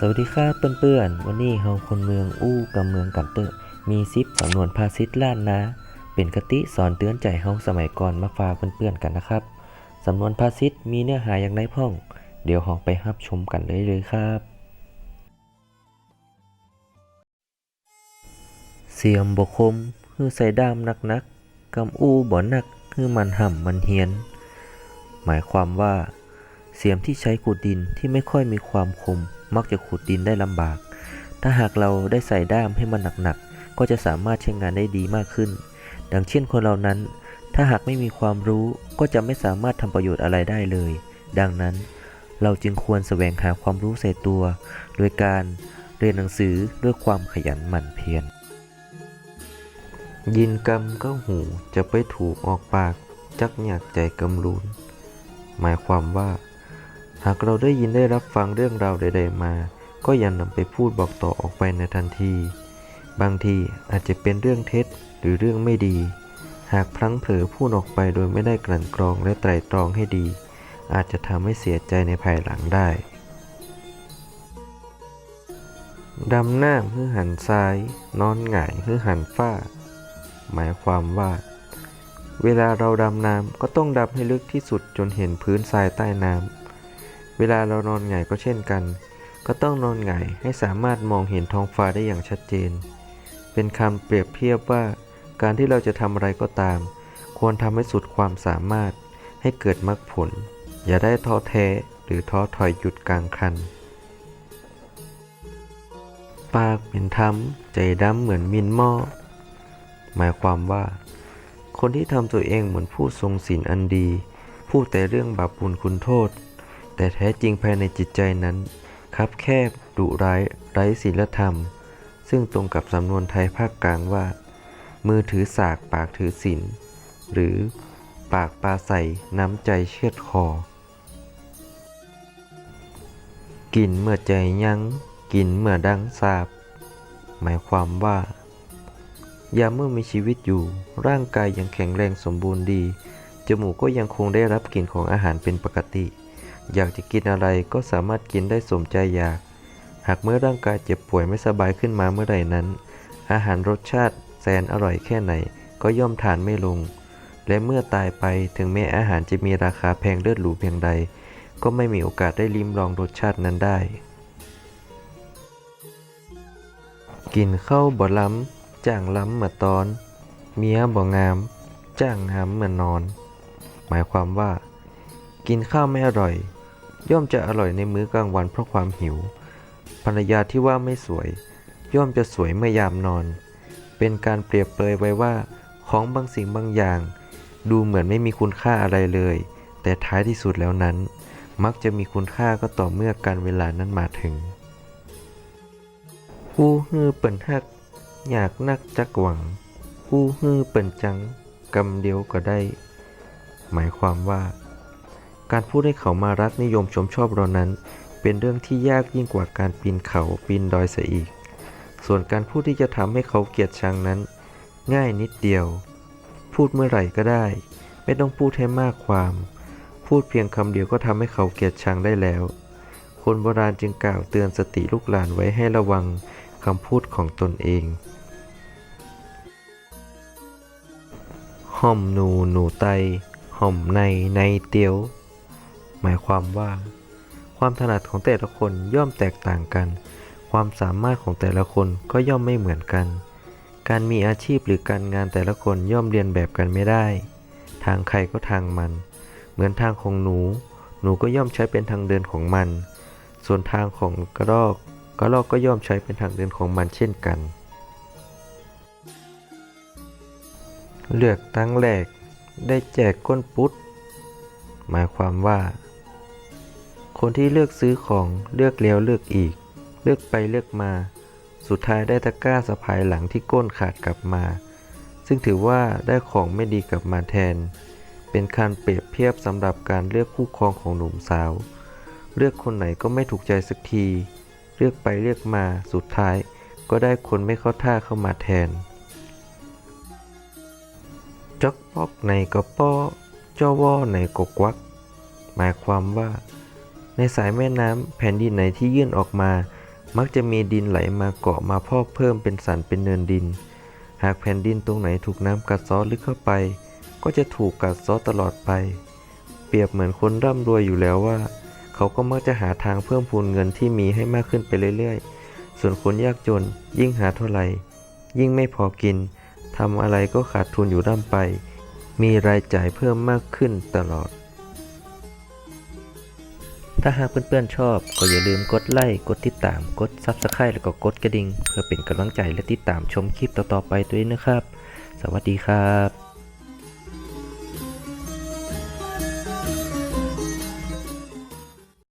สวัสดีครับเพื่อนๆ วันนี้เฮาคนเมืองอู้กับเมืองกันเตอมีซิปสำนวนภาษิตล้านนะเป็นคติสอนเตือนใจเฮาสมัยก่อนมาฝากเพื่อนๆกันนะครับสำนวนภาษิตมีเนื้อหาอย่างไรพ่อง เดี๋ยวเฮาไปรับชมกันเลยเลยครับ เสียมบกคมคือใส่ด้ามนักๆกำอู้บ่นักคือมันห่ำมันเฮียน หมายความว่า เสียมที่ใช้ขุดดินที่ไม่ค่อยมีความคม มักจะขุดดินได้ลำบาก ถ้าหากเราได้ใส่ด้ามให้มันหนักๆ ก็จะสามารถใช้งานได้ดีมากขึ้น ดังเช่นคนเรานั้น ถ้าหากไม่มีความรู้ก็จะไม่สามารถทำประโยชน์อะไรได้เลย ดังนั้น เราจึงควรแสวงหาความรู้ใส่ตัว โดยการเรียนหนังสือด้วยความขยันหมั่นเพียร ยินกำก็หูจะไปถูกออกปาก จักอยากใจกำลุนหมายความว่า หากเราได้ยินได้รับฟังเรื่องราวใด ๆ มา ก็อย่านำไปพูดบอกต่อออกไปในทันที บางทีอาจจะเป็นเรื่องเท็จหรือเรื่องไม่ดี หากพลั้งเผลอพูดออกไปโดยไม่ได้กลั่นกรองและไตร่ตรองให้ดี อาจจะทำให้เสียใจในภายหลังได้ดำหน้าเพื่อหันซ้าย นอนหงายเพื่อหันฝ้า หมายความว่า เวลาเราดำน้ำก็ต้องดำให้ลึกที่สุดจนเห็นพื้นทรายใต้น้ำ เวลาเรานอนหงายก็เช่นกัน ก็ต้องนอนหงายให้สามารถมองเห็นท้องฟ้าได้อย่างชัดเจน เป็นคำเปรียบเทียบว่า การที่เราจะทำอะไรก็ตาม ควรทำให้สุดความสามารถให้เกิดมรรคผล อย่าได้ท้อแท้หรือท้อถอยหยุดกลางคัน ปากเป็นธรรมใจดำเหมือนมินหม้อหมายความว่า คนที่ทำตัวเองเหมือนผู้ทรงศีลอันดี พูดแต่เรื่องบาปบุญคุณโทษ แต่แท้จริงภายในจิตใจนั้น คับแคบดุร้ายไร้ศีลธรรม ซึ่งตรงกับสำนวนไทยภาคกลางว่า มือถือสากปากถือศีลหรือปากปลาใส่น้ำใจเชือดคอ กินเมื่อใจยัง้ง กินเมื่อดังสาบ หมายความว่ายามเมื่อมีชีวิตอยู่ ร่างกายยังแข็งแรงสมบูรณ์ดี จมูกก็ยังคงได้รับกลิ่นของอาหารเป็นปกติ อยากจะกินอะไรก็สามารถกินได้สมใจอยาก หากเมื่อร่างกายเจ็บป่วยไม่สบายขึ้นมาเมื่อใดนั้น อาหารรสชาติแสนอร่อยแค่ไหนก็ย่อมทานไม่ลง และเมื่อตายไปถึงแม้อาหารจะมีราคาแพงเลือดหรูเพียงใด ก็ไม่มีโอกาสได้ลิ้มลองรสชาตินั้นได้ กินข้าวบ่ล้ำจ้างล้ำเหมือตอน เมียบ่งามจ้างงามเหมือนนอน หมายความว่า กินข้าวไม่อร่อย ย่อมจะอร่อยในมื้อกลางวันเพราะความหิว ภรรยาที่ว่าไม่สวย ย่อมจะสวยเมื่อยามนอน เป็นการเปรียบเปรยไว้ว่า ของบางสิ่งบางอย่าง ดูเหมือนไม่มีคุณค่าอะไรเลย แต่ท้ายที่สุดแล้วนั้น มักจะมีคุณค่าก็ต่อเมื่อการเวลานั้นมาถึงผู้ฮือเปิ่นฮัก อยากนักจักหวังผู้ฮือเปิ่นจังกำเดียวก็ได้ หมายความว่า การพูดให้เขามารักนิยมชมชอบเรานั้น เป็นเรื่องที่ยากยิ่งกว่าการปีนเขาปีนดอยเสียอีก ส่วนการพูดที่จะทำให้เขาเกลียดชังนั้น ง่ายนิดเดียว พูดเมื่อไหร่ก็ได้ ไม่ต้องพูดให้มากความ พูดเพียงคำเดียวก็ทำให้เขาเกลียดชังได้แล้ว คนโบราณจึงกล่าวเตือนสติลูกหลานไว้ให้ระวังคำพูดของตนเองห่อมหนูหนูไตห่อมในในเตียว หมายความว่า ความถนัดของแต่ละคนย่อมแตกต่างกัน ความสามารถของแต่ละคนก็ย่อมไม่เหมือนกัน การมีอาชีพหรือการงานแต่ละคนย่อมเรียนแบบกันไม่ได้ ทางใครก็ทางมัน เหมือนทางของหนู หนูก็ย่อมใช้เป็นทางเดินของมัน ส่วนทางของกระรอกกระรอกก็ย่อมใช้เป็นทางเดินของมันเช่นกัน เลือกตั้งแรกได้แจกก้นปุ๊ดหมายความว่า คนที่เลือกซื้อของเลือกแล้วเลือกอีก เลือกไปเลือกมา สุดท้ายได้ตะกร้าสะพายหลังที่ก้นขาดกลับมา ซึ่งถือว่าได้ของไม่ดีกลับมาแทน เป็นการเปรียบเทียบสำหรับการเลือกคู่ครองของหนุ่มสาว เลือกคนไหนก็ไม่ถูกใจสักที เลือกไปเลือกมาสุดท้าย ก็ได้คนไม่เข้าท่าเข้ามาแทนจอกปอกในกระป้อเจ้าว่อในกกวัก หมายความว่า ในสายแม่น้ำแผ่นดินไหนที่ยื่นออกมา มักจะมีดินไหลมาเกาะมาพอกเพิ่มเป็นสันเป็นเนินดิน หากแผ่นดินตรงไหนถูกน้ำกัดเซาะลึกเข้าไป ก็จะถูกกัดเซาะตลอดไป เปรียบเหมือนคนร่ำรวยอยู่แล้วว่า เขาก็มักจะหาทางเพิ่มพูนเงินที่มีให้มากขึ้นไปเรื่อยๆ ส่วนคนยากจนยิ่งหาเท่าไหร่ ยิ่งไม่พอกินทำอะไรก็ขาดทุนอยู่ร่ำไป มีรายจ่ายเพิ่มมากขึ้นตลอด ถ้าหากเพื่อนๆชอบ ก็อย่าลืมกดไลค์ กดติดตาม กด Subscribe แล้วก็กดกระดิ่ง เพื่อเป็นกำลังใจและติดตามชมคลิปต่อๆไปด้วยนะครับ สวัสดีครับ